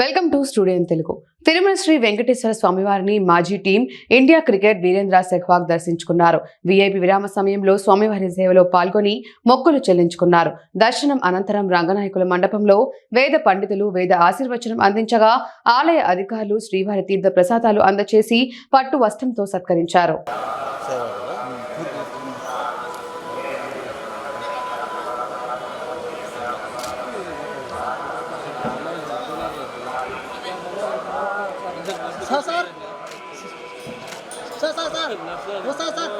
Welcome to studio Telugu. Tirumala Sri Venkateswara స్వామివారిని మాజీ team India cricket Virender Sehwag దర్శించుకున్నారు. VIP విరామ సమయంలో స్వామివారి సేవలో పాల్గొని మొక్కులు చెల్లించుకున్నారు. దర్శనం అనంతరం రంగనాయకుల మండపంలో వేద పండితులు వేద ఆశీర్వచనం అందించగా ఆలయ అధికారులు శ్రీవారి తీర్థ ప్రసాదాలు అందచేసి పట్టు వస్త్రంతో సత్కరించారు. Sir sir sir sir sir వస్తా సార్.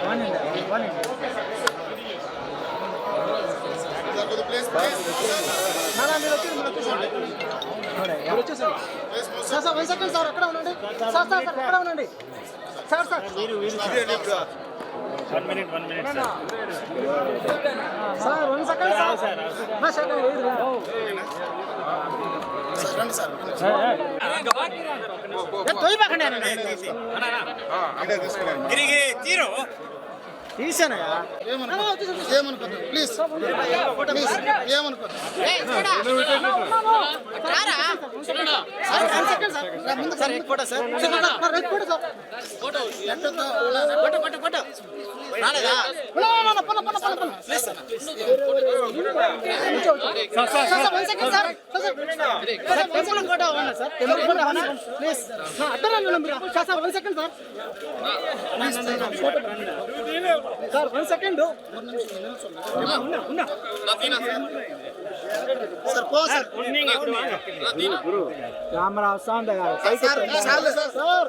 వన్ వన్ మీరు వచ్చేయండి, మీరు వచ్చేసేయండి. మీరు వచ్చేసేయండి. సార్ సార్ వన్ సార్ అక్కడ ఉండండి సార్ సార్ సార్ అక్కడ ఉండండి sir sir sir one second sir నా షాట్ లేదు సార్ రండి సార్ ఏ తోయి పక్కనే అన్న ఆ ఇదే తీసుకున్నాను గిరి గిరి తీరు తీసానయ్యా ఏమనుకోద్దు ప్లీజ్ ప్లీజ్ ఏమనుకోద్దు ముందు sir right photo sir right photo sir photo photo photo sir sir one second sir sir. One second sir. పో sir camera sir sir.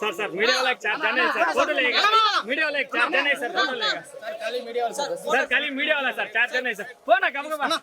Sir sir media వాళ్ళకి చార్జ్ అనే సార్ ఫోటో లేగా media వాళ్ళకి charge అనే sir photo లేగా sir ఖాళీ media వాళ్ళ sir ఖాళీ మీడియా వాళ్ళ సార్ చార్జ్ అనే సార్. పోనా గమగమా